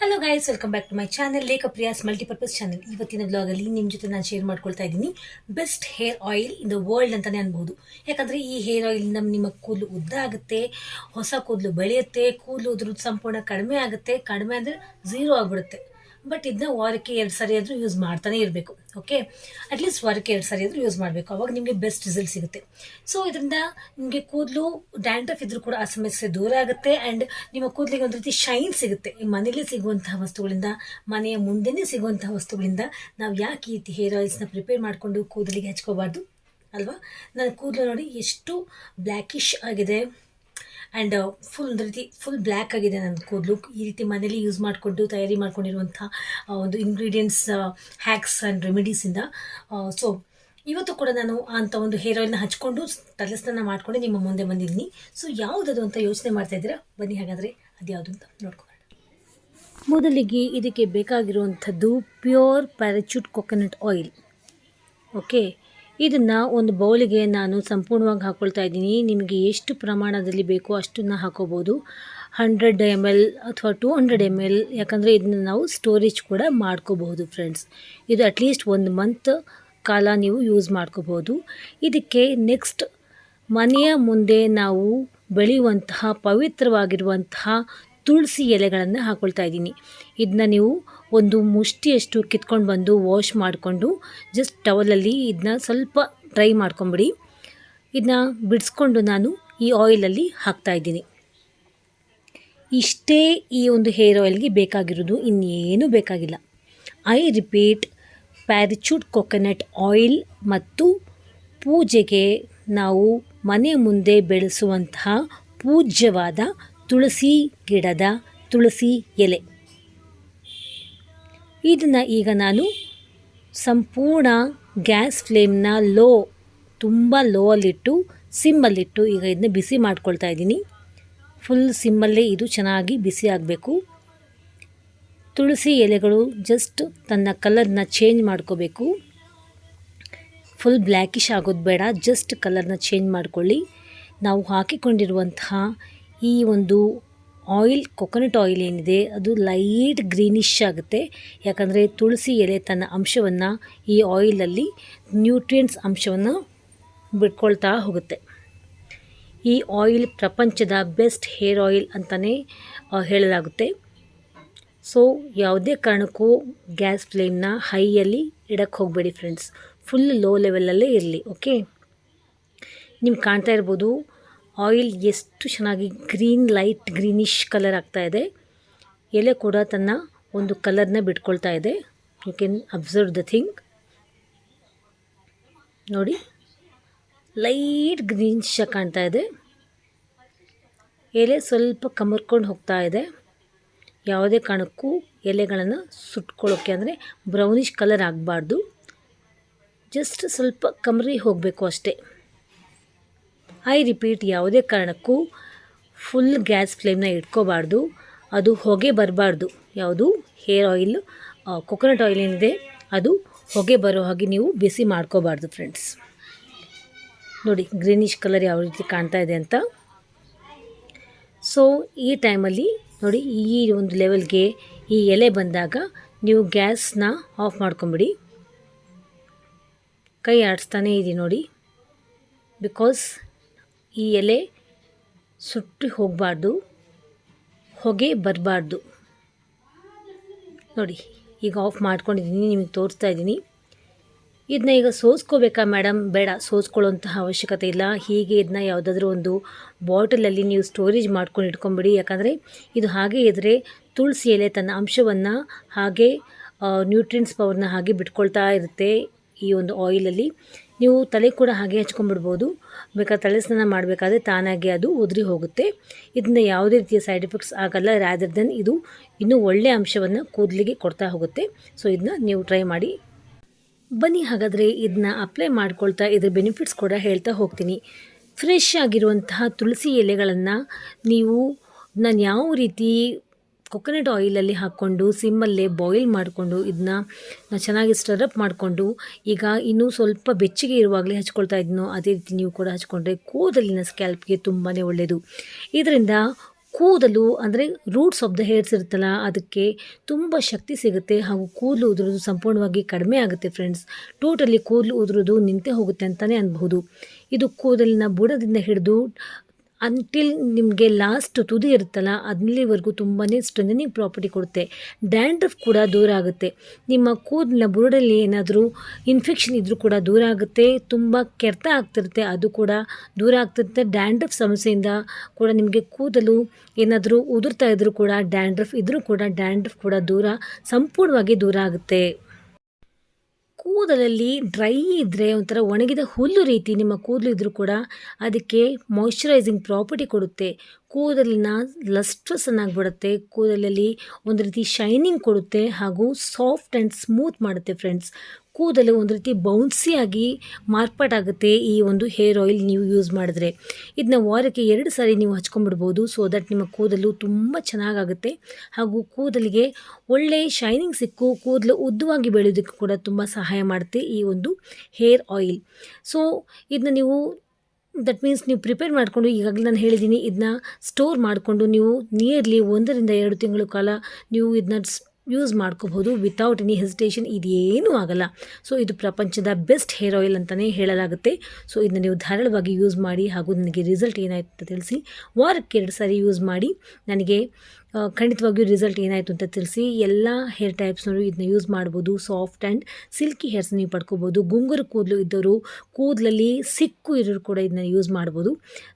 Hello guys welcome back to my channel Lekha Priya's multipurpose channel ಇವತ್ತಿನ ಬ್ಲಾಗಲ್ಲಿ ನಿಮ್ಮ ಜೊತೆ ನಾನು ಶೇರ್ ಮಾಡ್ಕೊಳ್ತಾ ಇದ್ದೀನಿ. Best hair oil in the world ಅಂತಲೇ ಅನ್ಬೋದು. ಯಾಕಂದರೆ ಈ ಹೇರ್ ಆಯಿಲಿಂದ ನಿಮ್ಮ ಕೂದಲು ಉದ್ದ ಆಗುತ್ತೆ, ಹೊಸ ಕೂದಲು ಬೆಳೆಯುತ್ತೆ, ಕೂದಲು ಉದ್ರದ್ದು ಸಂಪೂರ್ಣ ಕಡಿಮೆ ಆಗುತ್ತೆ. ಕಡಿಮೆ ಅಂದರೆ ಝೀರೋ ಆಗಿಬಿಡುತ್ತೆ. ಬಟ್ ಇದನ್ನ ವಾರಕ್ಕೆ ಎರಡು ಸರಿ ಆದರೂ ಯೂಸ್ ಮಾಡ್ತಾನೆ ಇರಬೇಕು ಓಕೆ ಅಟ್ಲೀಸ್ಟ್ ವಾರಕ್ಕೆ ಎರಡು ಸರಿ ಆದರೂ ಯೂಸ್ ಮಾಡಬೇಕು. ಅವಾಗ ನಿಮಗೆ ಬೆಸ್ಟ್ ರಿಸಲ್ಟ್ ಸಿಗುತ್ತೆ. ಸೊ ಇದರಿಂದ ನಿಮಗೆ ಕೂದಲು ಡ್ಯಾಂಡ್ರಫ್ ಇದ್ರೂ ಕೂಡ ಆ ಸಮಸ್ಯೆ ದೂರ ಆಗುತ್ತೆ ಆ್ಯಂಡ್ ನಿಮ್ಮ ಕೂದಲಿಗೆ ಒಂದು ರೀತಿ ಶೈನ್ ಸಿಗುತ್ತೆ. ಈ ಮನೇಲಿ ಸಿಗುವಂತಹ ವಸ್ತುಗಳಿಂದ, ಮನೆಯ ಮುಂದೆನೇ ಸಿಗುವಂತಹ ವಸ್ತುಗಳಿಂದ ನಾವು ಯಾಕೆ ಈ ರೀತಿ ಹೇರ್ ಆಯಿಲ್ಸ್ನ ಪ್ರಿಪೇರ್ ಮಾಡಿಕೊಂಡು ಕೂದಲಿಗೆ ಹಚ್ಕೋಬಾರ್ದು, ಅಲ್ವಾ? ನನ್ನ ಕೂದಲು ನೋಡಿ ಎಷ್ಟು ಬ್ಲ್ಯಾಕಿಶ್ ಆಗಿದೆ. ಆ್ಯಂಡ್ ಫುಲ್ ಒಂದು ರೀತಿ ಫುಲ್ ಬ್ಲ್ಯಾಕ್ ಆಗಿದೆ ನನ್ನ ಕೂದಲು. ಈ ರೀತಿ ಮನೇಲಿ ಯೂಸ್ ಮಾಡಿಕೊಂಡು, ತಯಾರಿ ಮಾಡ್ಕೊಂಡಿರುವಂಥ ಒಂದು ಇಂಗ್ರೀಡಿಯೆಂಟ್ಸ್ ಹ್ಯಾಕ್ಸ್ ಆ್ಯಂಡ್ ರೆಮಿಡೀಸಿಂದ ಸೊ ಇವತ್ತು ಕೂಡ ನಾನು ಅಂಥ ಒಂದು ಹೇರ್ ಆಯಿಲ್ನ ಹಚ್ಕೊಂಡು ತಲೆಸ್ನಾನ ಮಾಡ್ಕೊಂಡು ನಿಮ್ಮ ಮುಂದೆ ಬಂದಿದ್ದೀನಿ. ಸೊ ಯಾವುದದು ಅಂತ ಯೋಚನೆ ಮಾಡ್ತಾ ಇದ್ದೀರಾ? ಬನ್ನಿ ಹಾಗಾದರೆ ಅದು ಯಾವುದು ಅಂತ ನೋಡ್ಕೊಳ್ಳೋಣ ಮೊದಲಿಗೆ ಇದಕ್ಕೆ ಬೇಕಾಗಿರುವಂಥದ್ದು pure Parachute coconut oil okay ಇದನ್ನು ಒಂದು ಬೌಲಿಗೆ ನಾನು ಸಂಪೂರ್ಣವಾಗಿ ಹಾಕ್ಕೊಳ್ತಾ ಇದ್ದೀನಿ. ನಿಮಗೆ ಎಷ್ಟು ಪ್ರಮಾಣದಲ್ಲಿ ಬೇಕೋ ಅಷ್ಟನ್ನು ಹಾಕೋಬೋದು. ಹಂಡ್ರೆಡ್ ಎಂ ಎಲ್ ಅಥವಾ ಟೂ ಹಂಡ್ರೆಡ್ ಎಂ ಎಲ್ ಯಾಕಂದರೆ ಇದನ್ನು ನಾವು ಸ್ಟೋರೇಜ್ ಕೂಡ ಮಾಡ್ಕೋಬಹುದು ಫ್ರೆಂಡ್ಸ್. ಇದು ಅಟ್ಲೀಸ್ಟ್ ಒಂದು ಮಂತ್ ಕಾಲ ನೀವು ಯೂಸ್ ಮಾಡ್ಕೋಬೋದು ಇದಕ್ಕೆ ನೆಕ್ಸ್ಟ್ ಮನೆಯ ಮುಂದೆ ನಾವು ಬೆಳೆಯುವಂತಹ ಪವಿತ್ರವಾಗಿರುವಂತಹ ತುಳಸಿ ಎಲೆಗಳನ್ನು ಹಾಕ್ಕೊಳ್ತಾ ಇದ್ದೀನಿ. ಇದನ್ನ ನೀವು ಒಂದು ಮುಷ್ಟಿಯಷ್ಟು ಕಿತ್ಕೊಂಡು ಬಂದು ವಾಶ್ ಮಾಡಿಕೊಂಡು ಜಸ್ಟ್ ಟವಲಲ್ಲಿ ಇದನ್ನ ಸ್ವಲ್ಪ ಡ್ರೈ ಮಾಡ್ಕೊಂಬಿಡಿ. ಇದನ್ನ ಬಿಡಿಸ್ಕೊಂಡು ನಾನು ಈ ಆಯಿಲಲ್ಲಿ ಹಾಕ್ತಾ ಇದ್ದೀನಿ. ಇಷ್ಟೇ ಈ ಒಂದು ಹೇರ್ ಆಯಿಲ್ಗೆ ಬೇಕಾಗಿರೋದು ಇನ್ನೇನು ಬೇಕಾಗಿಲ್ಲ. I repeat Parachute coconut oil ಮತ್ತು ಪೂಜೆಗೆ ನಾವು ಮನೆ ಮುಂದೆ ಬೆಳೆಸುವಂತಹ ಪೂಜ್ಯವಾದ ತುಳಸಿ ಗಿಡದ ತುಳಸಿ ಎಲೆ. ಇದನ್ನು ಈಗ ನಾನು ಸಂಪೂರ್ಣ ಗ್ಯಾಸ್ ಫ್ಲೇಮ್ನ ಲೋ, ತುಂಬ ಲೋ ಅಲ್ಲಿಟ್ಟು ಸಿಮ್ಮಲ್ಲಿಟ್ಟು ಈಗ ಇದನ್ನ ಬಿಸಿ ಮಾಡ್ಕೊಳ್ತಾ ಇದ್ದೀನಿ. ಫುಲ್ ಸಿಮ್ಮಲ್ಲೇ ಇದು ಚೆನ್ನಾಗಿ ಬಿಸಿ ಆಗಬೇಕು. ತುಳಸಿ ಎಲೆಗಳು ಜಸ್ಟ್ ತನ್ನ ಕಲರ್ನ ಚೇಂಜ್ ಮಾಡ್ಕೋಬೇಕು. ಫುಲ್ ಬ್ಲ್ಯಾಕಿಶ್ ಆಗೋದು ಬೇಡ, ಜಸ್ಟ್ ಕಲರ್ನ ಚೇಂಜ್ ಮಾಡ್ಕೊಳ್ಳಿ. ನಾವು ಹಾಕಿಕೊಂಡಿರುವಂತಹ ಈ ಒಂದು ಆಯಿಲ್ ಕೊಕೊನಟ್ ಆಯಿಲ್ ಏನಿದೆ, ಅದು ಲೈಟ್ ಗ್ರೀನಿಶ್ ಆಗುತ್ತೆ. ಯಾಕಂದರೆ ತುಳಸಿ ಎಲೆ ತನ್ನ ಅಂಶವನ್ನು ಈ ಆಯಿಲಲ್ಲಿ ನ್ಯೂಟ್ರಿಯೆಂಟ್ಸ್ ಅಂಶವನ್ನು ಬಿಟ್ಕೊಳ್ತಾ ಹೋಗುತ್ತೆ. ಈ ಆಯಿಲ್ ಪ್ರಪಂಚದ ಬೆಸ್ಟ್ ಹೇರ್ ಆಯಿಲ್ ಅಂತಲೇ ಹೇಳಲಾಗುತ್ತೆ. ಸೊ ಯಾವುದೇ ಕಾರಣಕ್ಕೂ ಗ್ಯಾಸ್ ಫ್ಲೇಮ್ನ ಹೈಯಲ್ಲಿ ಇಡಕ್ಕೆ ಹೋಗಬೇಡಿ ಫ್ರೆಂಡ್ಸ್ ಫುಲ್ ಲೋ ಲೆವೆಲಲ್ಲೇ ಇರಲಿ ಓಕೆ ನಿಮ್ಗೆ ಕಾಣ್ತಾ ಇರ್ಬೋದು ಆಯಿಲ್ ಎಷ್ಟು ಚೆನ್ನಾಗಿ ಗ್ರೀನ್ ಲೈಟ್ ಗ್ರೀನಿಶ್ ಕಲರ್ ಆಗ್ತಾ ಇದೆ. ಎಲೆ ಕೂಡ ತನ್ನ ಒಂದು ಕಲರ್ನ ಬಿಟ್ಕೊಳ್ತಾ ಇದೆ. You can observe the thing ನೋಡಿ, ಲೈಟ್ ಗ್ರೀನಿಶ್ ಕಾಣ್ತಾ ಇದೆ. ಎಲೆ ಸ್ವಲ್ಪ ಕಮರ್ಕೊಂಡು ಹೋಗ್ತಾ ಇದೆ. ಯಾವುದೇ ಕಾರಣಕ್ಕೂ ಎಲೆಗಳನ್ನು ಸುಟ್ಕೊಳ್ಳೋಕ್ಕೆ ಅಂದರೆ ಬ್ರೌನಿಷ್ ಕಲರ್ ಆಗಬಾರ್ದು. ಜಸ್ಟ್ ಸ್ವಲ್ಪ ಕಮರಿ ಹೋಗಬೇಕು ಅಷ್ಟೇ. ಐ ರಿಪೀಟ್ ಯಾವುದೇ ಕಾರಣಕ್ಕೂ ಫುಲ್ ಗ್ಯಾಸ್ ಫ್ಲೇಮ್ನ ಇಟ್ಕೋಬಾರ್ದು. ಅದು ಹೊಗೆ ಬರಬಾರ್ದು. ಯಾವುದು? ಹೇರ್ ಆಯಿಲ್ ಕೊಕೊನಟ್ ಆಯಿಲ್ ಏನಿದೆ, ಅದು ಹೊಗೆ ಬರೋ ಹಾಗೆ ನೀವು ಬಿಸಿ ಮಾಡ್ಕೋಬಾರ್ದು ಫ್ರೆಂಡ್ಸ್ ನೋಡಿ ಗ್ರೀನಿಶ್ ಕಲರ್ ಯಾವ ರೀತಿ ಕಾಣ್ತಾ ಇದೆ ಅಂತ. ಸೊ ಈ ಟೈಮಲ್ಲಿ ನೋಡಿ, ಈ ಒಂದು ಲೆವೆಲ್ಗೆ ಈ ಎಲೆ ಬಂದಾಗ ನೀವು ಗ್ಯಾಸ್ನ ಆಫ್ ಮಾಡ್ಕೊಂಬಿಡಿ. ಕೈ ಆಡಿಸ್ತಾನೇ ಇದೆ ನೋಡಿ. ಬಿಕಾಸ್ ಈ ಎಲೆ ಸುಟ್ಟು ಹೋಗಬಾರ್ದು, ಹೊಗೆ ಬರಬಾರ್ದು. ನೋಡಿ, ಈಗ ಆಫ್ ಮಾಡ್ಕೊಂಡಿದ್ದೀನಿ, ನಿಮಗೆ ತೋರಿಸ್ತಾ ಇದ್ದೀನಿ. ಇದನ್ನ ಈಗ ಸೋಸ್ಕೋಬೇಕಾ ಮೇಡಮ್ ಬೇಡ, ಸೋಸ್ಕೊಳ್ಳೋಂತಹ ಅವಶ್ಯಕತೆ ಇಲ್ಲ. ಹೀಗೆ ಇದನ್ನ ಯಾವುದಾದ್ರೂ ಒಂದು ಬಾಟಲಲ್ಲಿ ನೀವು ಸ್ಟೋರೇಜ್ ಮಾಡ್ಕೊಂಡು ಇಟ್ಕೊಂಬಿಡಿ. ಯಾಕಂದರೆ ಇದು ಹಾಗೆ ಇದ್ದರೆ ತುಳಸಿ ಎಲೆ ತನ್ನ ಅಂಶವನ್ನು ಹಾಗೆ ನ್ಯೂಟ್ರಿಯೆಂಟ್ಸ್ ಪವರ್ನ ಹಾಗೆ ಬಿಟ್ಕೊಳ್ತಾ ಇರುತ್ತೆ ಈ ಒಂದು ಆಯಿಲಲ್ಲಿ ನೀವು ತಲೆ ಕೂಡ ಹಾಗೆ ಹಚ್ಕೊಂಡ್ಬಿಡ್ಬೋದು. ಬೇಕಾದ್ರೆ ತಲೆ ಸ್ನಾನ ಮಾಡಬೇಕಾದ್ರೆ ತಾನಾಗೆ ಅದು ಉದುರಿ ಹೋಗುತ್ತೆ. ಇದರಿಂದ ಯಾವುದೇ ರೀತಿಯ ಸೈಡ್ ಎಫೆಕ್ಟ್ಸ್ ಆಗಲ್ಲ. ರ್ಯಾದರ್ ದೆನ್ ಇದು ಇನ್ನೂ ಒಳ್ಳೆಯ ಅಂಶವನ್ನು ಕೂದಲಿಗೆ ಕೊಡ್ತಾ ಹೋಗುತ್ತೆ. ಸೊ ಇದನ್ನ ನೀವು ಟ್ರೈ ಮಾಡಿ. ಬನ್ನಿ ಹಾಗಾದರೆ ಇದನ್ನ ಅಪ್ಲೈ ಮಾಡ್ಕೊಳ್ತಾ ಇದ್ರ ಬೆನಿಫಿಟ್ಸ್ ಕೂಡ ಹೇಳ್ತಾ ಹೋಗ್ತೀನಿ. ಫ್ರೆಶ್ ಆಗಿರುವಂತಹ ತುಳಸಿ ಎಲೆಗಳನ್ನು ನೀವು ನಾನು ಯಾವ ರೀತಿ ಕೊಕೊನಟ್ ಆಯಿಲಲ್ಲಿ ಹಾಕ್ಕೊಂಡು, ಸಿಮ್ಮಲ್ಲೇ ಬಾಯ್ಲ್ ಮಾಡಿಕೊಂಡು ಇದನ್ನ ನಾನು ಚೆನ್ನಾಗಿ ಸ್ಟರಪ್ ಮಾಡಿಕೊಂಡು, ಈಗ ಇನ್ನೂ ಸ್ವಲ್ಪ ಬೆಚ್ಚಗೆ ಇರುವಾಗಲೇ ಹಚ್ಕೊಳ್ತಾ ಇದ್ನೋ ಅದೇ ರೀತಿ ನೀವು ಕೂಡ ಹಚ್ಕೊಂಡ್ರೆ ಕೂದಲಿನ ಸ್ಕ್ಯಾಲ್ಪ್ಗೆ ತುಂಬಾ ಒಳ್ಳೆಯದು ಇದರಿಂದ ಕೂದಲು ಅಂದರೆ ರೂಟ್ಸ್ ಆಫ್ ದ ಹೇರ್ಸ್ ಇರುತ್ತಲ್ಲ, ಅದಕ್ಕೆ ತುಂಬ ಶಕ್ತಿ ಸಿಗುತ್ತೆ ಹಾಗೂ ಕೂದಲು ಉದುರೋದು ಸಂಪೂರ್ಣವಾಗಿ ಕಡಿಮೆ ಆಗುತ್ತೆ ಫ್ರೆಂಡ್ಸ್ ಟೋಟಲಿ ಕೂದಲು ಉದುರೋದು ನಿಂತೇ ಹೋಗುತ್ತೆ ಅಂತಲೇ ಅನ್ಬಹುದು. ಇದು ಕೂದಲಿನ ಬುಡದಿಂದ ಹಿಡಿದು ಅಂಟಿಲ್ ನಿಮಗೆ ಲಾಸ್ಟ್ ತುದಿ ಇರುತ್ತಲ್ಲ ಅಲ್ಲಿವರೆಗೂ ತುಂಬಾ ಸ್ಟ್ರೆಂದನಿಂಗ್ ಪ್ರಾಪರ್ಟಿ ಕೊಡುತ್ತೆ. ಡ್ಯಾಂಡ್ರಫ್ ಕೂಡ ದೂರ ಆಗುತ್ತೆ. ನಿಮ್ಮ ಕೂದಲಿನ ಬುರುಡಲ್ಲಿ ಏನಾದರೂ ಇನ್ಫೆಕ್ಷನ್ ಇದ್ದರೂ ಕೂಡ ದೂರ ಆಗುತ್ತೆ. ತುಂಬ ಕೆರೆತ ಆಗ್ತಿರುತ್ತೆ, ಅದು ಕೂಡ ದೂರ ಆಗ್ತಿರುತ್ತೆ. ಡ್ಯಾಂಡ್ರಫ್ ಸಮಸ್ಯೆಯಿಂದ ಕೂಡ ನಿಮಗೆ ಕೂದಲು ಏನಾದರೂ ಉದುರ್ತಾ ಇದ್ದರೂ ಕೂಡ ಡ್ಯಾಂಡ್ರಫ್ ಇದ್ದರೂ ಕೂಡ ಡ್ಯಾಂಡ್ರಫ್ ಕೂಡ ದೂರ, ಸಂಪೂರ್ಣವಾಗಿ ದೂರ ಆಗುತ್ತೆ. ಕೂದಲಲ್ಲಿ ಡ್ರೈ ಇದ್ದರೆ ಒಂಥರ ಒಣಗಿದ ಹುಲ್ಲು ರೀತಿ ನಿಮ್ಮ ಕೂದಲು ಇದ್ದರೂ ಕೂಡ ಅದಕ್ಕೆ ಮಾಯಿಶ್ಚರೈಸಿಂಗ್ ಪ್ರಾಪರ್ಟಿ ಕೊಡುತ್ತೆ. ಕೂದಲಿನ ಲಸ್ಟ್ರಸ್ ಬಿಡುತ್ತೆ ಕೂದಲಲ್ಲಿ ಒಂದು ರೀತಿ ಶೈನಿಂಗ್ ಕೊಡುತ್ತೆ ಹಾಗೂ ಸಾಫ್ಟ್ ಆ್ಯಂಡ್ ಸ್ಮೂತ್ ಮಾಡುತ್ತೆ ಫ್ರೆಂಡ್ಸ್ ಕೂದಲು ಒಂದು ರೀತಿ ಬೌನ್ಸಿಯಾಗಿ ಮಾರ್ಪಾಟಾಗುತ್ತೆ ಈ ಒಂದು ಹೇರ್ ಆಯಿಲ್ ನೀವು ಯೂಸ್ ಮಾಡಿದ್ರೆ. ಇದನ್ನ ವಾರಕ್ಕೆ ಎರಡು ಸಾರಿ ನೀವು ಹಚ್ಕೊಂಡ್ಬಿಡ್ಬೋದು ಸೊ ದಟ್ ನಿಮ್ಮ ಕೂದಲು ತುಂಬ ಚೆನ್ನಾಗಾಗುತ್ತೆ. ಹಾಗೂ ಕೂದಲಿಗೆ ಒಳ್ಳೆ ಶೈನಿಂಗ್ ಸಿಕ್ಕು, ಕೂದಲು ಉದ್ದವಾಗಿ ಬೆಳೆಯೋದಕ್ಕೆ ಕೂಡ ತುಂಬ ಸಹಾಯ ಮಾಡುತ್ತೆ ಈ ಒಂದು ಹೇರ್ ಆಯಿಲ್ ಸೊ ಇದನ್ನ ನೀವು ದಟ್ ಮೀನ್ಸ್ ನೀವು ಪ್ರಿಪೇರ್ ಮಾಡಿಕೊಂಡು, ಈಗಾಗಲೇ ನಾನು ಹೇಳಿದ್ದೀನಿ ಇದನ್ನ ಸ್ಟೋರ್ ಮಾಡಿಕೊಂಡು ನೀವು ನಿಯರ್ಲಿ ಒಂದರಿಂದ ಎರಡು ತಿಂಗಳ ಕಾಲ ನೀವು ಇದನ್ನ ಯೂಸ್ ಮಾಡ್ಕೋಬೋದು ವಿತೌಟ್ ಎನಿ ಹೆಸಿಟೇಷನ್ ಇದೇನೂ ಆಗಲ್ಲ. ಸೊ ಇದು ಪ್ರಪಂಚದ ಬೆಸ್ಟ್ ಹೇರ್ ಆಯಿಲ್ ಅಂತಲೇ ಹೇಳಲಾಗುತ್ತೆ. ಸೊ ಇದನ್ನ ನೀವು ಧಾರಾಳವಾಗಿ ಯೂಸ್ ಮಾಡಿ ಹಾಗೂ ನನಗೆ ರಿಸಲ್ಟ್ ಏನಾಯಿತು ಅಂತ ತಿಳಿಸಿ. ವಾರಕ್ಕೆ ಎರಡು ಸಾರಿ ಯೂಸ್ ಮಾಡಿ. ನನಗೆ ಖಂಡಿತವಾಗಿಯೂ ರಿಸಲ್ಟ್ ಏನಾಯಿತು ಅಂತ ತಿಳಿಸಿ. ಎಲ್ಲ ಹೇರ್ ಟೈಪ್ಸ್ನವರು ಇದನ್ನ ಯೂಸ್ ಮಾಡ್ಬೋದು. ಸಾಫ್ಟ್ ಆ್ಯಂಡ್ ಸಿಲ್ಕಿ ಹೇರ್ಸ್ ನೀವು ಪಡ್ಕೋಬೋದು ಗುಂಗುರು ಕೂದಲು ಇದ್ದವರು ಕೂದಲಲ್ಲಿ ಸಿಕ್ಕು ಇರೋರು ಕೂಡ ಇದನ್ನ ಯೂಸ್ ಮಾಡ್ಬೋದು.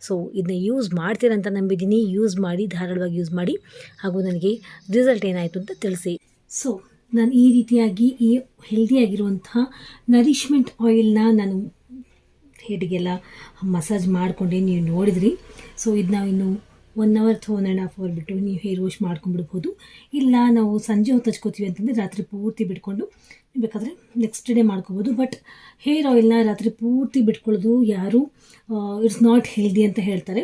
ಸೊ ಇದನ್ನ ಯೂಸ್ ಮಾಡ್ತೀರಂತ ನಂಬಿದ್ದೀನಿ. ಯೂಸ್ ಮಾಡಿ, ಧಾರಾಳವಾಗಿ ಯೂಸ್ ಮಾಡಿ ಹಾಗೂ ನನಗೆ ರಿಸಲ್ಟ್ ಏನಾಯಿತು ಅಂತ ತಿಳಿಸಿ. ಸೊ ನಾನು ಈ ರೀತಿಯಾಗಿ ಈ ಹೆಲ್ದಿಯಾಗಿರುವಂಥ ನರಿಷ್ಮೆಂಟ್ ಆಯಿಲ್ನ ನಾನು ಹೆಡ್ಗೆಲ್ಲ ಮಸಾಜ್ ಮಾಡಿಕೊಂಡೆ, ನೀವು ನೋಡಿದ್ರಿ. ಸೊ ನಾವು ಇನ್ನು ಒನ್ ಅವರ್ ಅಥವಾ ಒನ್ ಆ್ಯಂಡ್ ಹಾಫ್ ಅವರ್ ಬಿಟ್ಟು ನೀವು ಹೇರ್ ವಾಶ್ ಮಾಡ್ಕೊಂಡ್ಬಿಡ್ಬೋದು. ಇಲ್ಲ, ನಾವು ಸಂಜೆ ಹೊತ್ತು ಹಚ್ಕೋತೀವಿ ಅಂತಂದರೆ ರಾತ್ರಿ ಪೂರ್ತಿ ಬಿಟ್ಕೊಂಡು ಬೇಕಾದರೆ ನೆಕ್ಸ್ಟ್ ಡೇ ಮಾಡ್ಕೋಬೋದು. ಬಟ್ ಹೇರ್ ಆಯಿಲ್ನ ರಾತ್ರಿ ಪೂರ್ತಿ ಬಿಟ್ಕೊಳ್ಳೋದು ಯಾರು ಇಟ್ಸ್ ನಾಟ್ ಹೆಲ್ದಿ ಅಂತ ಹೇಳ್ತಾರೆ.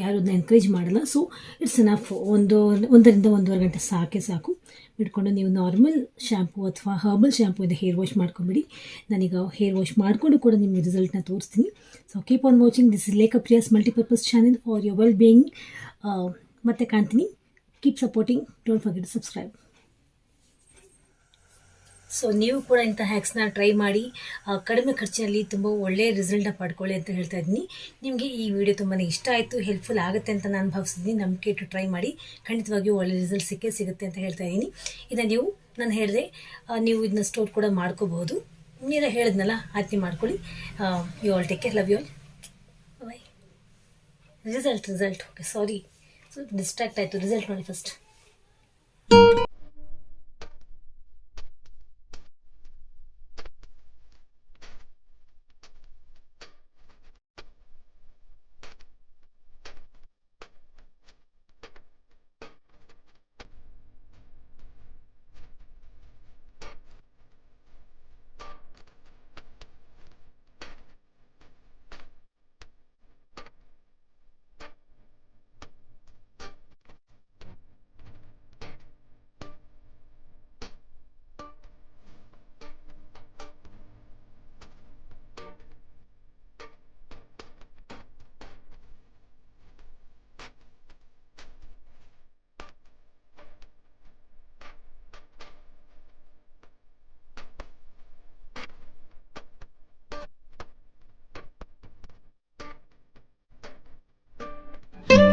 ಯಾರು ಅದನ್ನ ಎನ್ಕರೇಜ್ ಮಾಡಲ್ಲ. ಸೊ ಇಟ್ಸ್ ಎನಫ್ ಒಂದು, ಒಂದರಿಂದ ಒಂದೂವರೆ ಗಂಟೆ ಸಾಕೆ ಸಾಕು. ಬಿಟ್ಕೊಂಡು ನೀವು ನಾರ್ಮಲ್ ಶ್ಯಾಂಪು ಅಥವಾ ಹರ್ಬಲ್ ಶ್ಯಾಂಪುಯಿಂದ ಹೇರ್ ವಾಶ್ ಮಾಡ್ಕೊಂಬಿಡಿ. ನಾನೀಗ ಹೇರ್ ವಾಶ್ ಮಾಡಿಕೊಂಡು ಕೂಡ ನಿಮಗೆ ರಿಸಲ್ಟ್ನ ತೋರಿಸ್ತೀನಿ. So keep on watching this is Lekha Priya's multipurpose channel for your well being ಮತ್ತೆ ಕಾಣ್ತೀನಿ. Keep supporting don't forget subscribe so ನೀವು ಕೂಡ ಇಂಥ ಹ್ಯಾಕ್ಸ್ನ ಟ್ರೈ ಮಾಡಿ ಕಡಿಮೆ ಖರ್ಚಿನಲ್ಲಿ ತುಂಬ ಒಳ್ಳೆಯ ರಿಸಲ್ಟ್ನ ಪಡ್ಕೊಳ್ಳಿ ಅಂತ ಹೇಳ್ತಾ ಇದ್ದೀನಿ. ನಿಮಗೆ ಈ ವಿಡಿಯೋ ತುಂಬಾ ಇಷ್ಟ ಆಯಿತು ಹೆಲ್ಪ್ಫುಲ್ ಆಗುತ್ತೆ ಅಂತ ನಾನು ಭಾವಿಸಿದ್ದೀನಿ ನಂಬಿಕೆ ಇಟ್ಟು ಟ್ರೈ ಮಾಡಿ, ಖಂಡಿತವಾಗಿಯೂ ಒಳ್ಳೆ ರಿಸಲ್ಟ್ ಸಿಕ್ಕೇ ಸಿಗುತ್ತೆ ಅಂತ ಹೇಳ್ತಾ ಇದ್ದೀನಿ. ಇದನ್ನು ನೀವು, ನಾನು ಹೇಳಿದೆ ನೀವು ಇದನ್ನ ಸ್ಟೋರ್ ಕೂಡ ಮಾಡ್ಕೋಬಹುದು. ನೀರ ಹೇಳಿದ್ನಲ್ಲ ಆತ್ಮಿ ಮಾಡ್ಕೊಳ್ಳಿ. You all take care love you all bye result result okay sorry so distract ಆಯಿತು. ರಿಸಲ್ಟ್ ನೋಡಿ ಫಸ್ಟ್